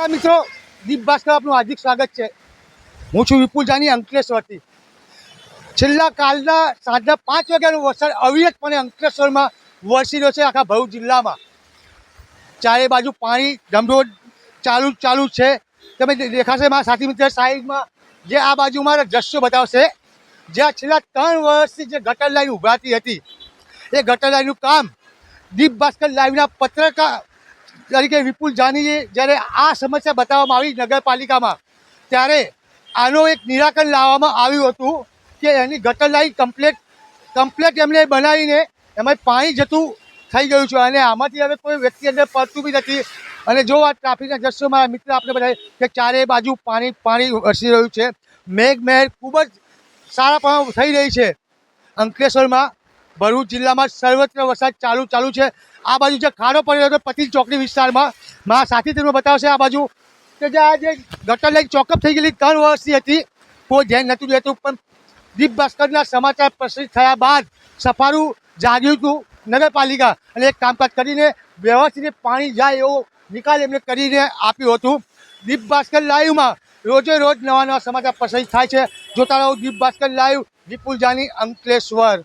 નમસ્કાર મિત્રો. દીપ ભાસ્કર આપનું હાર્દિક સ્વાગત છે. હું છું વિપુલ જાની, અંકલેશ્વરથી. છેલ્લા કાલના સાંજના પાંચ વાગ્યાનો વરસાદ અવિરતપણે અંકલેશ્વરમાં વરસી રહ્યો છે આખા ભરૂચ જિલ્લામાં. ચારે બાજુ પાણી ધમધોડ ચાલુ ચાલુ છે. તમે દેખાશે મારા સાથી મિત્ર સાઈડમાં, જે આ બાજુ મારા દ્રશ્યો બતાવશે. જ્યાં છેલ્લા ત્રણ વર્ષથી જે ગટર લાઈન ઉભરાતી હતી, એ ગટર લાઈનનું કામ દીપ ભાસ્કર લાઈવના પત્રકાર તરીકે વિપુલ જાનીએ જ્યારે આ સમસ્યા બતાવવામાં આવી નગરપાલિકામાં, ત્યારે આનો એક નિરાકરણ લાવવામાં આવ્યું હતું કે એની ગટર લાઈન કમ્પ્લેટ કમ્પ્લેટ એમણે બનાવીને એમાં પાણી જતું થઈ ગયું છે અને આમાંથી હવે કોઈ વ્યક્તિ અંદર પડતું બી નથી. અને જો આ ટ્રાફિકના દ્રશ્યો મારા મિત્ર આપણે બધા કે ચારે બાજુ પાણી પાણી વરસી રહ્યું છે. મેઘ મહેર ખૂબ જ સારા પ્રમાણ થઈ રહી છે અંકલેશ્વરમાં. ભરૂચ જિલ્લામાં સર્વત્ર વરસાદ ચાલુ ચાલુ છે. આ બાજુ જે ખાડો પડ્યો હતો પતિલ ચોકડી વિસ્તારમાં મારા સાથી તમને બતાવશે આ બાજુ. કે જે આ જે ગટર લાઈન ચોકઅપ થઈ ગયેલી ત્રણ વર્ષની હતી, કોઈ ધ્યાન નહોતું રહેતું પણ દીપ ભાસ્કરના સમાચાર પ્રસિદ્ધ થયા બાદ સફારું જાગ્યું હતું નગરપાલિકા અને એક કામકાજ કરીને વ્યવસ્થિત પાણી જાય એવો નિકાલ એમને કરીને આપ્યું હતું. દીપ ભાસ્કર લાઈવમાં રોજે રોજ નવા નવા સમાચાર પ્રસારિત થાય છે. જોતા રહો દીપ ભાસ્કર લાઈવ વિપુલ જાની અંકલેશ્વર.